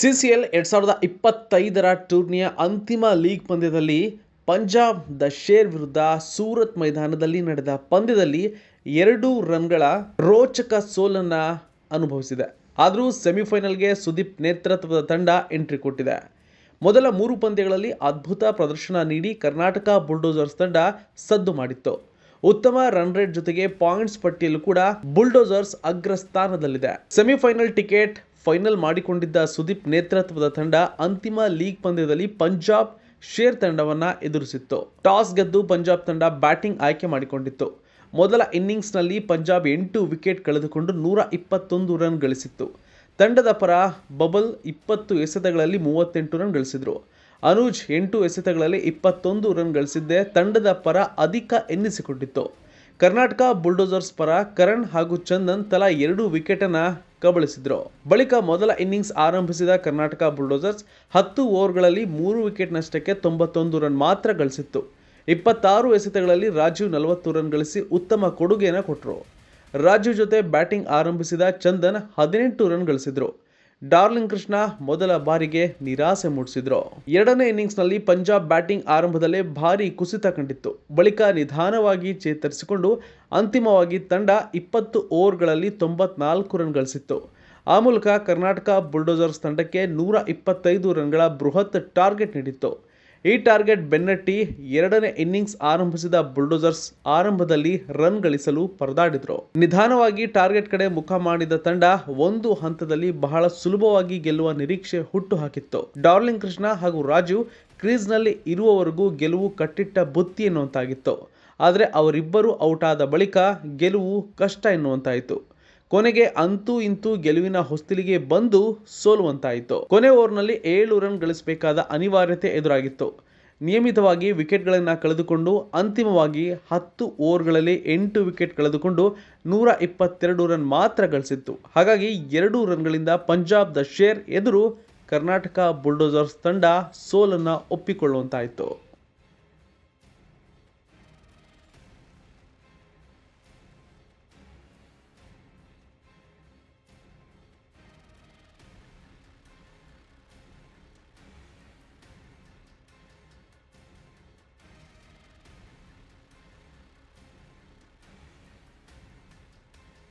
CCL ಎರಡು ಸಾವಿರದ ಇಪ್ಪತ್ತೈದರ ಟೂರ್ನಿಯ ಅಂತಿಮ ಲೀಗ್ ಪಂದ್ಯದಲ್ಲಿ ಪಂಜಾಬ್ ದ ಶೇರ್ ವಿರುದ್ಧ ಸೂರತ್ ಮೈದಾನದಲ್ಲಿ ನಡೆದ ಪಂದ್ಯದಲ್ಲಿ ಎರಡು ರನ್ಗಳ ರೋಚಕ ಸೋಲನ್ನು ಅನುಭವಿಸಿದೆ. ಆದರೂ ಸೆಮಿಫೈನಲ್ಗೆ ಸುದೀಪ್ ನೇತೃತ್ವದ ತಂಡ ಎಂಟ್ರಿ ಕೊಟ್ಟಿದೆ. ಮೊದಲ ಮೂರು ಪಂದ್ಯಗಳಲ್ಲಿ ಅದ್ಭುತ ಪ್ರದರ್ಶನ ನೀಡಿ ಕರ್ನಾಟಕ ಬುಲ್ಡೋಸರ್ಸ್ ತಂಡ ಸದ್ದು ಮಾಡಿತ್ತು. ಉತ್ತಮ ರನ್ ರೇಟ್ ಜೊತೆಗೆ ಪಾಯಿಂಟ್ಸ್ ಪಟ್ಟಿಯಲ್ಲೂ ಕೂಡ ಬುಲ್ಡೋಸರ್ಸ್ ಅಗ್ರಸ್ಥಾನದಲ್ಲಿದೆ. ಸೆಮಿಫೈನಲ್ ಟಿಕೆಟ್ ಫೈನಲ್ ಮಾಡಿಕೊಂಡಿದ್ದ ಸುದೀಪ್ ನೇತೃತ್ವದ ತಂಡ ಅಂತಿಮ ಲೀಗ್ ಪಂದ್ಯದಲ್ಲಿ ಪಂಜಾಬ್ ಶೇರ್ ತಂಡವನ್ನು ಎದುರಿಸಿತ್ತು. ಟಾಸ್ ಗೆದ್ದು ಪಂಜಾಬ್ ತಂಡ ಬ್ಯಾಟಿಂಗ್ ಆಯ್ಕೆ ಮಾಡಿಕೊಂಡಿತ್ತು. ಮೊದಲ ಇನ್ನಿಂಗ್ಸ್ನಲ್ಲಿ ಪಂಜಾಬ್ ಎಂಟು ವಿಕೆಟ್ ಕಳೆದುಕೊಂಡು ನೂರ ಇಪ್ಪತ್ತೊಂದು ರನ್ ಗಳಿಸಿತ್ತು. ತಂಡದ ಪರ ಬಬಲ್ ಇಪ್ಪತ್ತು ಎಸೆತಗಳಲ್ಲಿ ಮೂವತ್ತೆಂಟು ರನ್ ಗಳಿಸಿದರು. ಅನುಜ್ ಎಂಟು ಎಸೆತಗಳಲ್ಲಿ ಇಪ್ಪತ್ತೊಂದು ರನ್ ಗಳಿಸಿದ್ದೆ ತಂಡದ ಪರ ಅಧಿಕ ಎನ್ನಿಸಿಕೊಂಡಿತ್ತು. ಕರ್ನಾಟಕ ಬುಲ್ಡೋಸರ್ಸ್ ಪರ ಕರಣ್ ಹಾಗೂ ಚಂದನ್ ತಲಾ ಎರಡು ವಿಕೆಟ್ ಅನ್ನ ಕಬಳಿಸಿದ್ರು. ಬಳಿಕ ಮೊದಲ ಇನ್ನಿಂಗ್ಸ್ ಆರಂಭಿಸಿದ ಕರ್ನಾಟಕ ಬುಲ್ಡೋಸರ್ಸ್ ಹತ್ತು ಓವರ್ಗಳಲ್ಲಿ ಮೂರು ವಿಕೆಟ್ ನಷ್ಟಕ್ಕೆ ತೊಂಬತ್ತೊಂದು ರನ್ ಮಾತ್ರ ಗಳಿಸಿತ್ತು. ಇಪ್ಪತ್ತಾರು ಎಸೆತಗಳಲ್ಲಿ ರಾಜೀವ್ ನಲವತ್ತು ರನ್ ಗಳಿಸಿ ಉತ್ತಮ ಕೊಡುಗೆಯನ್ನು ಕೊಟ್ಟರು ರಾಜೀವ್ ಜೊತೆ ಬ್ಯಾಟಿಂಗ್ ಆರಂಭಿಸಿದ ಚಂದನ್ ಹದಿನೆಂಟು ರನ್ ಗಳಿಸಿದ್ರು. ಡಾರ್ಲಿಂಗ್ ಕೃಷ್ಣ ಮೊದಲ ಬಾರಿಗೆ ನಿರಾಸೆ ಮೂಡಿಸಿದ್ರು. ಎರಡನೇ ಇನ್ನಿಂಗ್ಸ್ನಲ್ಲಿ ಪಂಜಾಬ್ ಬ್ಯಾಟಿಂಗ್ ಆರಂಭದಲ್ಲೇ ಭಾರಿ ಕುಸಿತ ಕಂಡಿತ್ತು. ಬಳಿಕ ನಿಧಾನವಾಗಿ ಚೇತರಿಸಿಕೊಂಡು ಅಂತಿಮವಾಗಿ ತಂಡ ಇಪ್ಪತ್ತು ಓವರ್ಗಳಲ್ಲಿ ತೊಂಬತ್ನಾಲ್ಕು ರನ್ ಗಳಿಸಿತ್ತು. ಆ ಮೂಲಕ ಕರ್ನಾಟಕ ಬುಲ್ಡೋಜರ್ಸ್ ತಂಡಕ್ಕೆ ನೂರ ಇಪ್ಪತ್ತೈದು ರನ್ಗಳ ಬೃಹತ್ ಟಾರ್ಗೆಟ್ ನೀಡಿತ್ತು. ಈ ಟಾರ್ಗೆಟ್ ಬೆನ್ನಟ್ಟಿ ಎರಡನೇ ಇನ್ನಿಂಗ್ಸ್ ಆರಂಭಿಸಿದ ಬುಲ್ಡೋಸರ್ಸ್ ಆರಂಭದಲ್ಲಿ ರನ್ ಗಳಿಸಲು ಪರದಾಡಿದ್ರು. ನಿಧಾನವಾಗಿ ಟಾರ್ಗೆಟ್ ಕಡೆ ಮುಖ ಮಾಡಿದ ತಂಡ ಒಂದು ಹಂತದಲ್ಲಿ ಬಹಳ ಸುಲಭವಾಗಿ ಗೆಲ್ಲುವ ನಿರೀಕ್ಷೆ ಹುಟ್ಟು ಹಾಕಿತ್ತು ಡಾರ್ಲಿಂಗ್ ಕೃಷ್ಣ ಹಾಗೂ ರಾಜು ಕ್ರೀಸ್ನಲ್ಲಿ ಇರುವವರೆಗೂ ಗೆಲುವು ಕಟ್ಟಿಟ್ಟ ಬುತ್ತಿ ಎನ್ನುವಂತಾಗಿತ್ತು. ಆದರೆ ಅವರಿಬ್ಬರು ಔಟ್ ಆದ ಬಳಿಕ ಗೆಲುವು ಕಷ್ಟ ಎನ್ನುವಂತಾಯಿತು. ಕೊನೆಗೆ ಅಂತೂ ಇಂತೂ ಗೆಲುವಿನ ಹೊಸ್ತಿಲಿಗೆ ಬಂದು ಸೋಲುವಂತಾಯಿತು. ಕೊನೆ ಓವರ್ನಲ್ಲಿ ಏಳು ರನ್ ಗಳಿಸಬೇಕಾದ ಅನಿವಾರ್ಯತೆ ಎದುರಾಗಿತ್ತು. ನಿಯಮಿತವಾಗಿ ವಿಕೆಟ್ಗಳನ್ನು ಕಳೆದುಕೊಂಡು ಅಂತಿಮವಾಗಿ ಹತ್ತು ಓವರ್ಗಳಲ್ಲಿ ಎಂಟು ವಿಕೆಟ್ ಕಳೆದುಕೊಂಡು ನೂರ ಇಪ್ಪತ್ತೆರಡು ರನ್ ಮಾತ್ರ ಗಳಿಸಿತ್ತು. ಹಾಗಾಗಿ ಎರಡು ರನ್ಗಳಿಂದ ಪಂಜಾಬ್ ದ ಶೇರ್ ಎದುರು ಕರ್ನಾಟಕ ಬುಲ್ಡೋಸರ್ಸ್ ತಂಡ ಸೋಲನ್ನು ಒಪ್ಪಿಕೊಳ್ಳುವಂತಾಯಿತು.